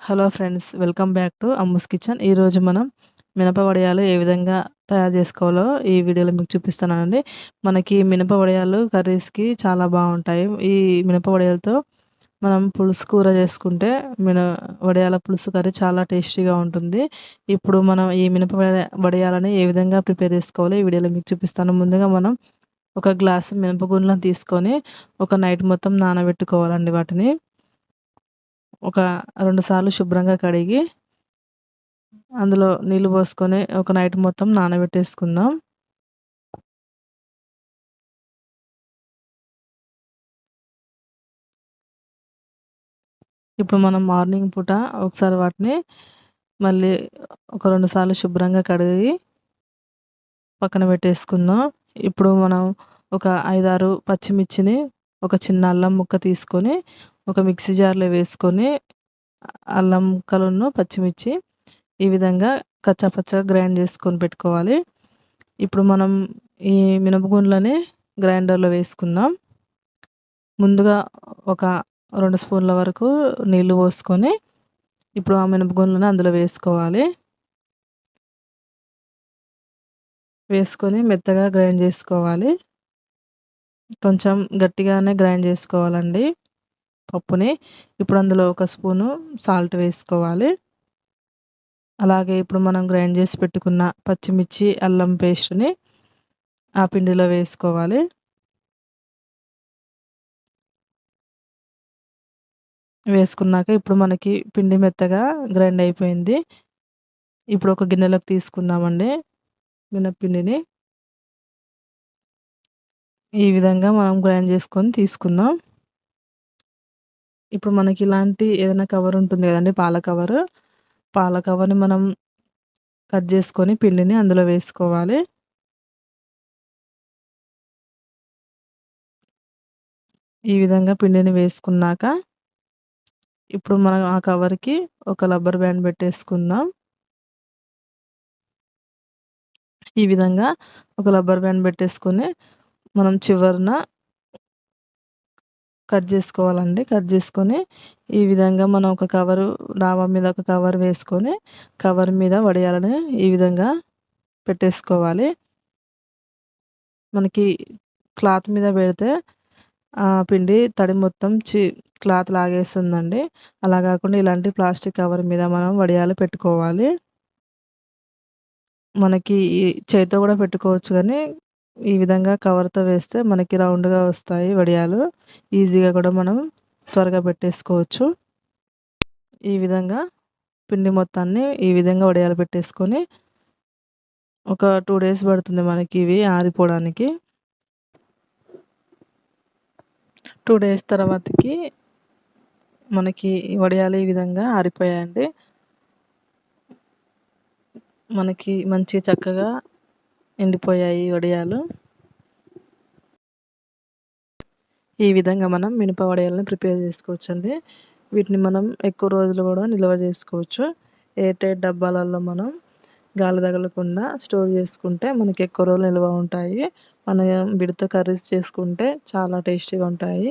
Hello friends welcome back to Ammu's kitchen. ఈరోజు మనం మినప వడియాలు ఏ విధంగా తయారు చేసుకోవాలో ఈ వీడియోలో మీకు చూపిస్తానండి. మనకి మినప వడియాలు కర్రీస్కి చాలా బాగుంటాయి. ఈ మినప వడియాలతో మనం పులుసు కూర చేసుకుంటే మిన వడియాల పులుసు కర్రీ చాలా టేస్టీగా ఉంటుంది. ఇప్పుడు మనం ఈ మినప వడియాలని ఏ విధంగా ప్రిపేర్ చేసుకోవాలో ఈ వీడియోలో మీకు చూపిస్తాను. ముందుగా మనం ఒక గ్లాసు మినపగుండ్లను తీసుకొని ఒక నైట్ మొత్తం నానబెట్టుకోవాలండి వాటిని. ఒక రెండు సార్లు శుభ్రంగా కడిగి అందులో నీళ్ళు పోసుకొని ఒక నైట్ మొత్తం నానబెట్టేసుకుందాం. ఇప్పుడు మనం మార్నింగ్ పూట ఒకసారి వాటిని మళ్ళీ ఒక రెండు సార్లు శుభ్రంగా కడిగి పక్కన పెట్టేసుకుందాం. ఇప్పుడు మనం ఒక ఐదారు పచ్చిమిర్చిని ఒక చిన్న అల్లం ముక్క తీసుకొని ఒక మిక్సీ జార్లో వేసుకొని అల్లం ముక్కలను పచ్చిమిర్చి ఈ విధంగా కచ్చాపచ్చగా గ్రైండ్ చేసుకొని పెట్టుకోవాలి. ఇప్పుడు మనం ఈ మినపగుండ్లని గ్రైండర్లో వేసుకుందాం. ముందుగా ఒక రెండు స్పూన్ల వరకు నీళ్ళు పోసుకొని ఇప్పుడు ఆ మినపగుండ్లను అందులో వేసుకోవాలి. వేసుకొని మెత్తగా గ్రైండ్ చేసుకోవాలి. కొంచెం గట్టిగానే గ్రైండ్ చేసుకోవాలండి పప్పుని. ఇప్పుడు అందులో ఒక స్పూను సాల్ట్ వేసుకోవాలి. అలాగే ఇప్పుడు మనం గ్రైండ్ చేసి పెట్టుకున్న పచ్చిమిర్చి అల్లం పేస్ట్ని ఆ పిండిలో వేసుకోవాలి. వేసుకున్నాక ఇప్పుడు మనకి పిండి మెత్తగా గ్రైండ్ అయిపోయింది. ఇప్పుడు ఒక గిన్నెలోకి తీసుకుందామండి. మినప్పిండిని. ఈ విధంగా మనం గ్రైండ్ చేసుకొని తీసుకుందాం. ఇప్పుడు మనకి ఇలాంటి ఏదైనా కవర్ ఉంటుంది కదండి పాల కవర్. పాల కవర్ని మనం కట్ చేసుకొని పిండిని అందులో వేసుకోవాలి. ఈ విధంగా పిండిని వేసుకున్నాక ఇప్పుడు మనం ఆ కవర్కి ఒక రబ్బర్ బ్యాండ్ పెట్టేసుకుందాం. ఈ విధంగా ఒక రబ్బర్ బ్యాండ్ పెట్టేసుకొని మనం చివరిన కట్ చేసుకోవాలండి. కట్ చేసుకొని ఈ విధంగా మనం ఒక కవరు డాబా మీద ఒక కవర్ వేసుకొని కవర్ మీద వడియాలని ఈ విధంగా పెట్టేసుకోవాలి. మనకి క్లాత్ మీద పెడితే ఆ పిండి తడి మొత్తం చి క్లాత్ లాగేస్తుందండి. అలా కాకుండా ఇలాంటి ప్లాస్టిక్ కవర్ మీద మనం వడియాలు పెట్టుకోవాలి. మనకి చేతితో కూడా పెట్టుకోవచ్చు కానీ ఈ విధంగా కవర్తో వేస్తే మనకి రౌండ్గా వస్తాయి వడియాలు. ఈజీగా కూడా మనం త్వరగా పెట్టేసుకోవచ్చు. ఈ విధంగా పిండి మొత్తాన్ని ఈ విధంగా వడియాలు పెట్టేసుకొని ఒక టూ డేస్ పడుతుంది మనకి ఇవి ఆరిపోవడానికి. టూ డేస్ తర్వాతకి మనకి వడియాలు ఈ విధంగా ఆరిపోయాయండి. మనకి మంచి చక్కగా ఎండిపోయాయి వడియాలు. ఈ విధంగా మనం మినప వడియాలను ప్రిపేర్ చేసుకోవచ్చండి. వీటిని మనం ఎక్కువ రోజులు కూడా నిల్వ చేసుకోవచ్చు. ఎయిర్ టైట్ డబ్బాలలో మనం గాలి తగలకుండా స్టోర్ చేసుకుంటే మనకి ఎక్కువ రోజులు నిల్వ ఉంటాయి. మనం వీటితో కర్రీస్ చేసుకుంటే చాలా టేస్టీగా ఉంటాయి.